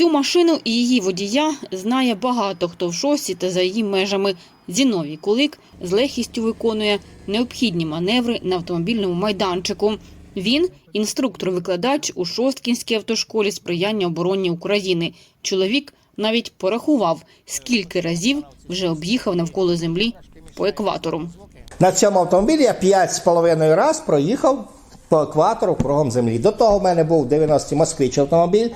Цю машину і її водія знає багато хто в шості та за її межами. Зіновій Кулик з легкістю виконує необхідні маневри на автомобільному майданчику. Він інструктор-викладач у Шосткінській автошколі сприяння обороні України. Чоловік навіть порахував, скільки разів вже об'їхав навколо землі по екватору. На цьому автомобілі я 5,5 раз проїхав по екватору кругом землі. До того в мене був 90-й москвич автомобіль,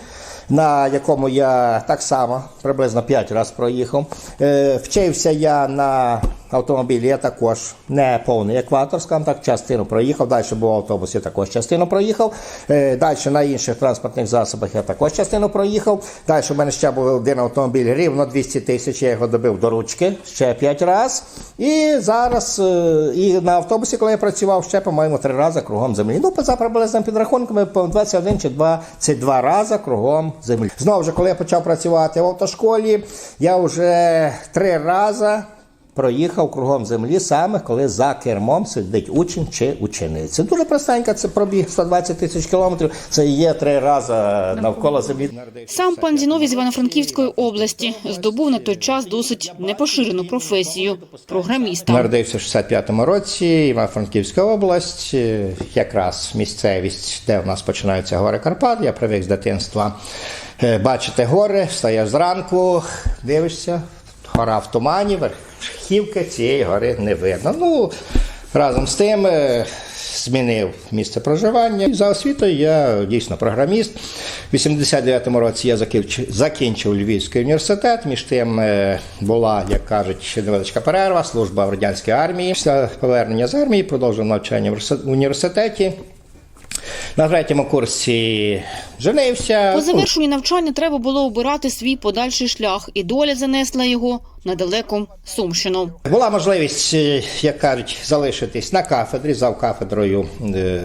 на якому я так само приблизно 5 разів проїхав. Е, вчився я на автомобілі, я також не повний екватор, скажімо так, частину проїхав. Далі був автобус, я також частину проїхав. Е, далі на інших транспортних засобах я також частину проїхав. Далі в мене ще був один автомобіль, рівно 200 тисяч, я його добив до ручки ще 5 разів. І зараз е, і на автобусі, коли я працював, ще, по-моєму, три рази кругом землі. Ну, за приблизними підрахунками, по 21 чи 22 рази кругом землі. Знову ж, коли я почав працювати в автошколі, я вже три рази проїхав кругом землі саме коли за кермом сидить учень чи учениця. Дуже простенька, це пробіг 120 тисяч кілометрів. Це є три рази навколо землі. Сам пан Зіновій з Івано-Франківської області здобув на той час досить непоширену професію програміста. Народився в 65-му році, Івано-Франківська область, якраз місцевість, де в нас починаються гори Карпат. Я привик з дитинства е, бачити гори, встаєш зранку, дивишся, гора в тумані, верхівки цієї гори не видно. Ну, разом з тим е, змінив місце проживання. За освітою я дійсно програміст. У 89-му році я закінчив, Львівський університет. Між тим е, була, як кажуть, ще невеличка перерва, служба в радянській армії. Після повернення з армії продовжив навчання в університеті. На третьому курсі женився. По завершенню навчання треба було обирати свій подальший шлях, і доля занесла його на далеку Сумщину. Була можливість, е, як кажуть, залишитись на кафедрі, зав кафедрою е,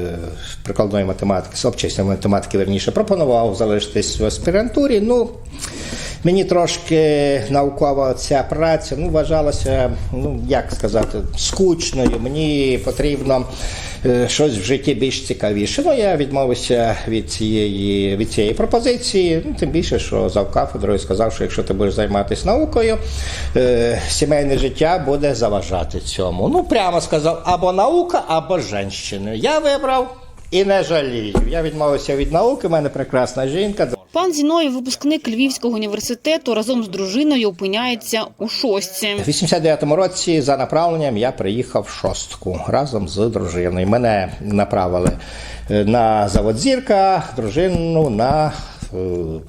прикладної математики, з математики, верніше, пропонував залишитись в аспірантурі. Ну, мені трошки наукова ця праця ну, вважалася, ну, як сказати, скучною. Мені потрібно е, щось в житті більш цікавіше. Ну, я відмовився від цієї, від цієї пропозиції, ну, тим більше, що зав кафедрою сказав, що якщо ти будеш займатися наукою, е, сімейне життя буде заважати цьому. Ну, прямо сказав, або наука, або женщини. Я вибрав і не жалію. Я відмовився від науки, в мене прекрасна жінка. Пан Зіновій, випускник Львівського університету, разом з дружиною опиняється у шостці. У 89-му році за направленням я приїхав в шостку разом з дружиною. Мене направили е, на завод зірка, дружину на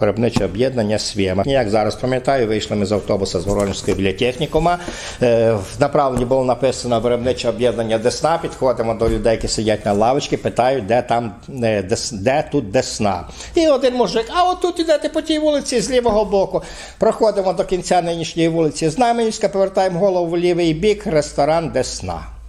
виробниче об'єднання «Свєма». Як зараз пам'ятаю, вийшли ми з автобуса з Воронежської біля технікума. Е, В направленні було написано виробниче об'єднання Десна. Підходимо до людей, які сидять на лавочці, питають, де там е, де тут Десна. І один мужик, а от тут ідете по тій вулиці з лівого боку. Проходимо до кінця нинішньої вулиці Знаменівська, повертаємо голову в лівий бік, ресторан Десна.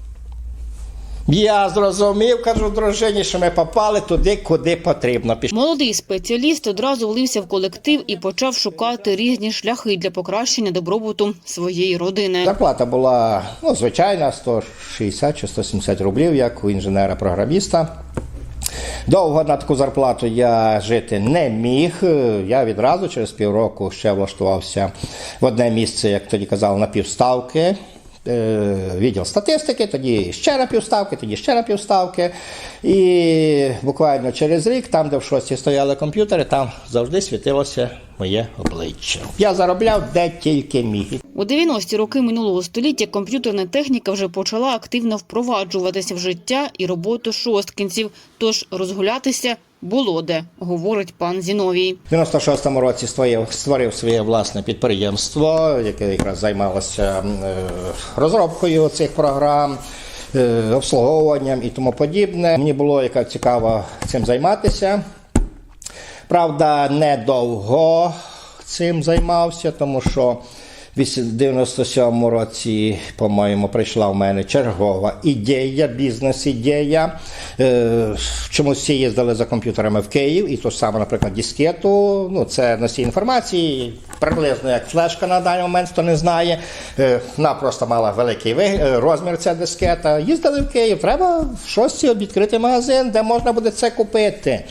Я зрозумів, кажу дружині, що ми попали туди, куди потрібно. Молодий спеціаліст одразу влився в колектив і почав шукати різні шляхи для покращення добробуту своєї родини. Зарплата була ну, звичайна 160 чи 170 рублів, як у інженера-програміста. Довго на таку зарплату я жити не міг. Я відразу через півроку ще влаштувався в одне місце, як тоді казали, на півставки. Е, Відділ статистики, тоді ще на півставки, тоді ще на півставки. І буквально через рік, там, де в шості стояли комп'ютери, там завжди світилося моє обличчя. Я заробляв де тільки міг. У 90-ті роки минулого століття комп'ютерна техніка вже почала активно впроваджуватися в життя і роботу шосткінців, тож розгулятися було де, говорить пан Зіновій. У 96-му році створив, створив своє власне підприємство, яке якраз займалося е, розробкою цих програм, е, обслуговуванням і тому подібне. Мені було яка цікаво цим займатися. Правда, недовго цим займався, тому що в 97-му році, по-моєму, прийшла в мене чергова ідея, бізнес-ідея. Е, Чомусь всі їздили за комп'ютерами в Київ, і то саме, наприклад, дискету. Ну, це носій інформації, приблизно як флешка на даний момент, хто не знає. Е, Вона просто мала великий е, розмір ця дискета. Їздили в Київ, треба в шості відкрити магазин, де можна буде це купити.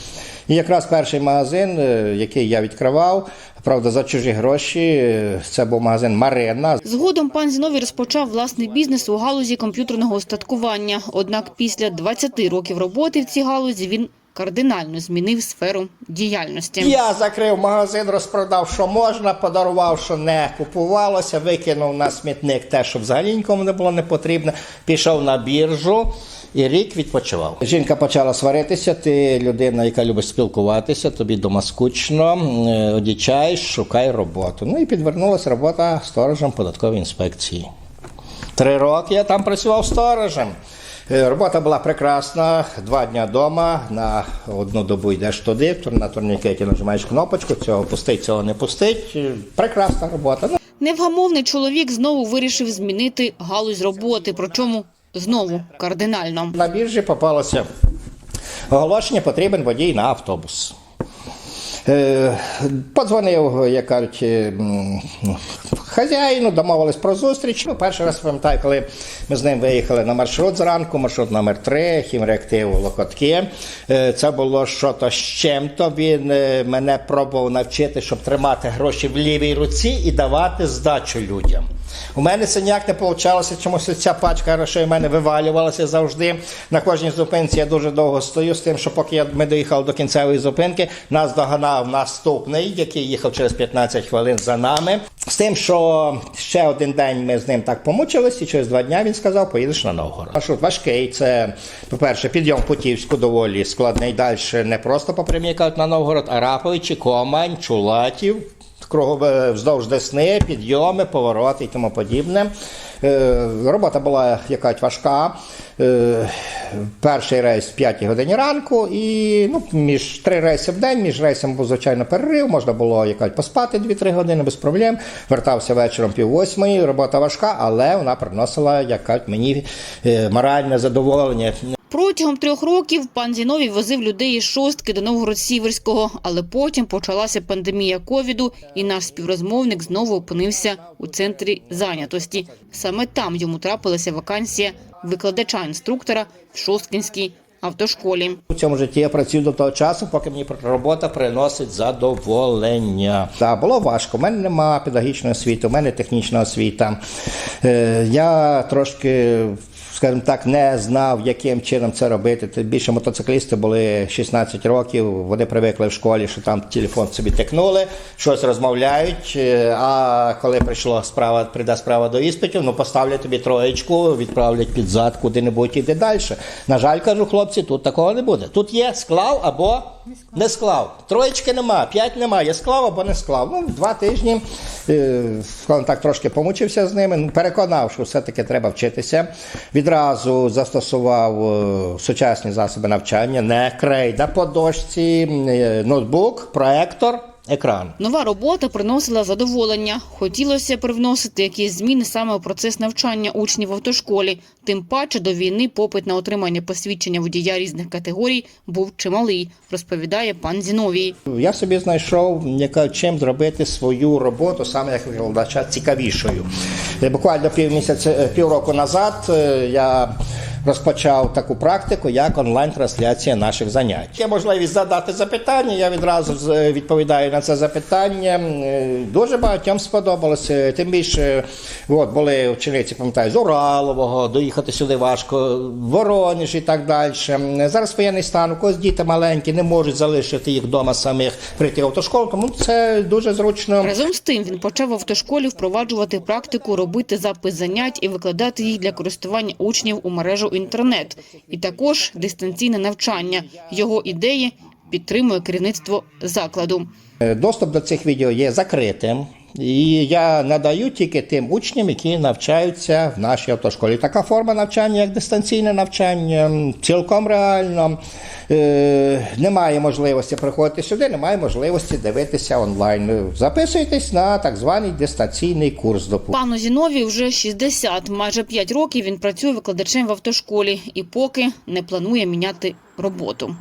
І якраз перший магазин, е, який я відкривав, правда, за чужі гроші, е, це був магазин Марина. Згодом пан Зіновій розпочав власний бізнес у галузі комп'ютерного устаткування. Однак після 20 років роботи в цій галузі він кардинально змінив сферу діяльності. Я закрив магазин, розпродав, що можна, подарував, що не купувалося, викинув на смітник те, що взагалі нікому не було не потрібно. Пішов на біржу і рік відпочивав. Жінка почала сваритися. Ти людина, яка любить спілкуватися, тобі дома скучно, е, одічаєш, шукай роботу. Ну і підвернулася робота сторожем податкової інспекції. Три роки я там працював сторожем. Е, Робота була прекрасна. Два дня вдома, на одну добу йдеш туди, на турнікеті нажимаєш кнопочку, цього пустить, цього не пустить. Е, Прекрасна робота. Ну, Невгамовний чоловік знову вирішив змінити галузь роботи, причому знову кардинально. На біржі попалося оголошення, потрібен водій на автобус. Е, Подзвонив, як кажуть, е, м, хазяїну, домовились про зустріч. Ну, перший раз пам'ятаю, коли ми з ним виїхали на маршрут зранку, маршрут номер 3 хімреактив Локотки. Е, Це було щось з чим-то. Він е, мене пробував навчити, щоб тримати гроші в лівій руці і давати здачу людям. У мене це ніяк не вийшло, чомусь ця пачка грошей у мене вивалювалася завжди. На кожній зупинці я дуже довго стою з тим, що поки я- ми доїхали до кінцевої зупинки, нас доганав наступний, який їхав через 15 хвилин за нами. З тим, що ще один день ми з ним так помучились, і через два дні він сказав, поїдеш на Новгород. Маршрут важкий. Це, по-перше, підйом Путівську доволі складний. Далі не просто по прямій кажуть на Новгород, а Раповичі, Комань, Чулатів кругове вздовж Десни, підйоми, повороти і тому подібне. Е, Робота була якась важка. Е, Перший рейс в 5 годині ранку, і ну, між три рейси в день, між рейсами був звичайно перерив, можна було якось поспати 2-3 години без проблем. Вертався вечором пів восьмої. Робота важка, але вона приносила якась мені е, моральне задоволення. Протягом трьох років пан Зіновій возив людей із шостки до Новгород-Сіверського, але потім почалася пандемія ковіду, і наш співрозмовник знову опинився у центрі зайнятості. Саме там йому трапилася вакансія викладача-інструктора в Шосткинській автошколі. У цьому житті я працюю до того часу, поки мені робота приносить задоволення. Та було важко. У мене нема педагогічної освіти, у мене технічна освіта. Е, я трошки. Скажімо так, не знав, яким чином це робити. Тим більше мотоциклісти були 16 років. Вони привикли в школі, що там телефон собі тикнули, щось розмовляють. е, А коли прийшла справа, прийде справа до іспитів, ну поставлять тобі троєчку, відправлять під зад куди-небудь іди далі. На жаль, кажу, хлопці, тут такого не буде. Тут є склав або не склав. Троєчки нема, п'ять нема, є склав або не склав. Ну, два тижні, е, так, трошки помучився з ними, ну, переконав, що все-таки треба вчитися. Відразу застосував е, сучасні засоби навчання, не крейда по дошці, е, ноутбук, проектор, екран. Нова робота приносила задоволення. Хотілося привносити якісь зміни саме у процес навчання учнів в автошколі. Тим паче до війни попит на отримання посвідчення водія різних категорій був чималий, розповідає пан Зіновій. Я собі знайшов яка, чим зробити свою роботу саме як викладача цікавішою. Буквально півмісяця, півроку назад е, я розпочав таку практику, як онлайн-трансляція наших занять. Є можливість задати запитання. Я відразу з- відповідаю на це запитання. Е, Дуже багатьом сподобалося. Тим більше, от були учениці, пам'ятаю, з Уралового, доїхати сюди важко, Воронеж і так далі. Зараз воєнний стан, у когось діти маленькі, не можуть залишити їх вдома самих прийти в автошколу, тому це дуже зручно. Разом з тим він почав в автошколі впроваджувати практику, робити запис занять і викладати їх для користування учнів у мережу інтернет. І також дистанційне навчання. Його ідеї підтримує керівництво закладу. Е, Доступ до цих відео є закритим. І я надаю тільки тим учням, які навчаються в нашій автошколі. Така форма навчання, як дистанційне навчання, цілком реально. Е, немає можливості приходити сюди, немає можливості дивитися онлайн. Записуйтесь на так званий дистанційний курс. Пану Зінові вже 60. Майже 5 років він працює викладачем в автошколі і поки не планує міняти роботу.